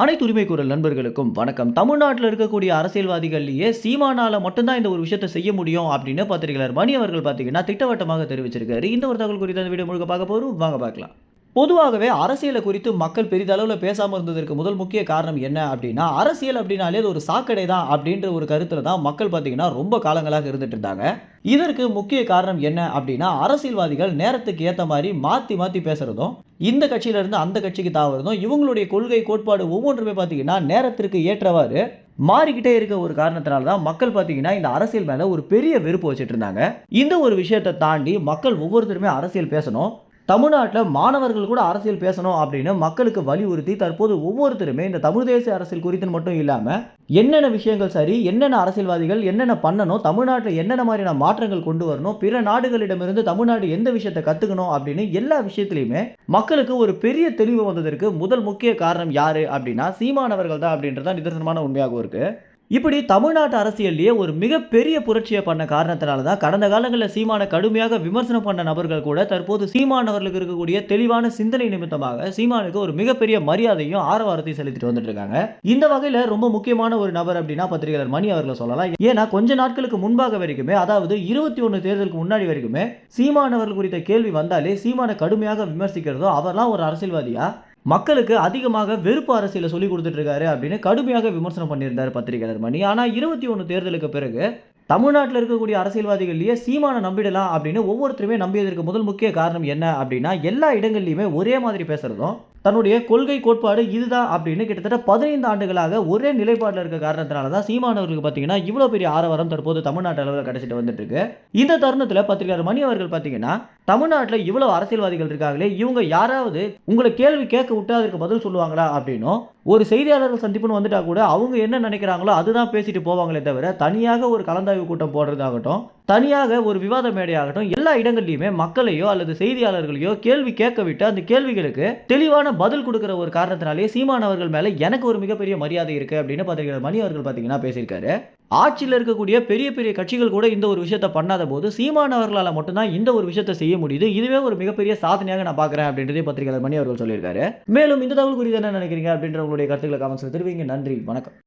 அனைத்து உரிமை குரல் நண்பர்களுக்கும் வணக்கம். தமிழ்நாட்டில் இருக்கக்கூடிய அரசியல்வாதிகள்லேயே சீமானால் மட்டும்தான் இந்த ஒரு விஷயத்தை செய்ய முடியும் அப்படின்னு பத்திரிகையாளர் மணி அவர்கள் பார்த்தீங்கன்னா திட்டவட்டமாக தெரிவிச்சிருக்காரு. இந்த ஒரு தகவல் குறித்த அந்த வீடியோ முழுக்க பார்க்க போகிறோம் வாங்க பார்க்கலாம். பொதுவாகவே அரசியலை குறித்து மக்கள் பெரிதளவில் பேசாமல் இருந்ததற்கு முதல் முக்கிய காரணம் என்ன அப்படின்னா அரசியல் அப்படின்னாலே அது ஒரு சாக்கடை தான் அப்படின்ற ஒரு கருத்தில் தான் மக்கள் பார்த்தீங்கன்னா ரொம்ப காலங்களாக இருந்துட்டு இருந்தாங்க. இதற்கு முக்கிய காரணம் என்ன அப்படின்னா அரசியல்வாதிகள் நேரத்துக்கு ஏற்ற மாதிரி மாற்றி மாற்றி பேசுகிறதும் இந்த கட்சியிலேருந்து அந்த கட்சிக்கு தாவறதும் இவங்களுடைய கொள்கை கோட்பாடு ஒவ்வொன்றுமே பார்த்தீங்கன்னா நேரத்திற்கு ஏற்றவாறு மாறிக்கிட்டே இருக்க ஒரு காரணத்தினால தான் மக்கள் பார்த்தீங்கன்னா இந்த அரசியல் மேலே ஒரு பெரிய வெறுப்பு வச்சுட்டு இருந்தாங்க. இந்த ஒரு விஷயத்தை தாண்டி மக்கள் ஒவ்வொருத்தருமே அரசியல் பேசணும் தமிழ்நாட்டில் மாணவர்கள் கூட அரசியல் பேசணும் அப்படின்னு மக்களுக்கு வலியுறுத்தி தற்போது ஒவ்வொருத்தருமே இந்த தமிழ் தேசிய அரசியல் குறித்து மட்டும் இல்லாமல் என்னென்ன விஷயங்கள் சரி என்னென்ன அரசியல்வாதிகள் என்னென்ன பண்ணணும் தமிழ்நாட்டில் என்னென்ன மாதிரியான மாற்றங்கள் கொண்டு வரணும் பிற நாடுகளிடமிருந்து தமிழ்நாடு எந்த விஷயத்தை கற்றுக்கணும் அப்படின்னு எல்லா விஷயத்துலையுமே மக்களுக்கு ஒரு பெரிய தெளிவு வந்ததற்கு முதல் முக்கிய காரணம் யாரு அப்படின்னா சீமானவர்கள் தான் அப்படின்றது தான் நிதர்சனமான உண்மையாகவும் இருக்குது இப்படி தமிழ்நாட்டு அரசியல்லையே ஒரு மிகப்பெரிய புரட்சியை பண்ண காரணத்தினால தான் கடந்த காலங்களில் சீமானை கடுமையாக விமர்சனம் பண்ண நபர்கள் கூட தற்போது சீமான் அவர்களுக்கு இருக்கக்கூடிய தெளிவான சிந்தனை நிமித்தமாக சீமானுக்கு ஒரு மிகப்பெரிய மரியாதையும் ஆரவாரத்தையும் செலுத்திட்டு வந்துட்டு இருக்காங்க. இந்த வகையில் ரொம்ப முக்கியமான ஒரு நபர் அப்படின்னா பத்திரிகையாளர் மணி அவர்களை சொல்லலாம். ஏன்னா கொஞ்ச நாட்களுக்கு முன்பாக வரைக்குமே அதாவது இருபத்தி ஒன்று தேர்தலுக்கு முன்னாடி வரைக்குமே சீமானவர்கள் குறித்த கேள்வி வந்தாலே சீமானை கடுமையாக விமர்சிக்கிறதோ அவர்லாம் ஒரு அரசியல்வாதியா? மக்களுக்கு அதிகமாக வெறுப்பு அரசியலை சொல்லி கொடுத்துட்டு இருக்காரு அப்படின்னு கடுமையாக விமர்சனம் பண்ணியிருந்தார் பத்திரிகையாளர் மணி. ஆனால் இருபத்தி ஒன்று தேர்தலுக்கு பிறகு தமிழ்நாட்டில் இருக்கக்கூடிய அரசியல்வாதிகள்லேயே சீமானை நம்பிடலாம் அப்படின்னு ஒவ்வொருத்தருமே நம்பியதற்கு முதல் முக்கிய காரணம் என்ன அப்படின்னா எல்லா இடங்கள்லையுமே ஒரே மாதிரி பேசுகிறதும் தன்னுடைய கொள்கை கோட்பாடு இதுதான் அப்படின்னு கிட்டத்தட்ட பதினைந்து ஆண்டுகளாக ஒரே நிலைப்பாட்டில் இருக்க காரணத்தினால தான் சீமானவர்களுக்கு பார்த்தீங்கன்னா இவ்வளோ பெரிய ஆரவாரம் தற்போது தமிழ்நாட்டு அளவில் கிடைச்சிட்டு வந்துட்டு இருக்கு இந்த தருணத்தில் பத்திரிகையாளர் மணி அவர்கள் பார்த்தீங்கன்னா தமிழ்நாட்டில் இவ்வளோ அரசியல்வாதிகள் இருக்காங்களே இவங்க யாராவது உங்களை கேள்வி கேட்க விட்டு அதற்கு பதில் சொல்லுவாங்களா அப்படின்னும் ஒரு செய்தியாளர்கள் சந்திப்புன்னு வந்துட்டா கூட அவங்க என்ன நினைக்கிறாங்களோ அதுதான் பேசிட்டு போவாங்களே தவிர தனியாக ஒரு கலந்தாய்வு கூட்டம் போடுறதாகட்டும் தனியாக ஒரு விவாத மேடையாகட்டும் எல்லா இடங்கள்லையுமே மக்களையோ அல்லது செய்தியாளர்களையோ கேள்வி கேட்க விட்டு அந்த கேள்விகளுக்கு தெளிவான பதில் கொடுக்குற ஒரு காரணத்தினாலே சீமானவர்கள் மேலே எனக்கு ஒரு மிகப்பெரிய மரியாதை இருக்குது அப்படின்னு பத்திரிகையாளர் மணி அவர்கள் பார்த்தீங்கன்னா பேசியிருக்காரு. ஆட்சியில் இருக்கக்கூடிய பெரிய பெரிய கட்சிகள் கூட இந்த ஒரு விஷயத்த பண்ணாத போது சீமான் அவர்களால் மட்டும்தான் இந்த ஒரு விஷயத்தை செய்ய முடியுது. இதுவே ஒரு மிகப்பெரிய சாதனையாக நான் பார்க்குறேன் அப்படின்றதே பத்திரிகையாளர் மணி அவர்கள் சொல்லியிருக்காரு. மேலும் இந்த தகவல் குறித்து என்ன நினைக்கிறீங்க அப்படின்ற உங்களுடைய கருத்துக்களை கமெண்ட்ஸில் தெரிவிங்க. நன்றி. வணக்கம்.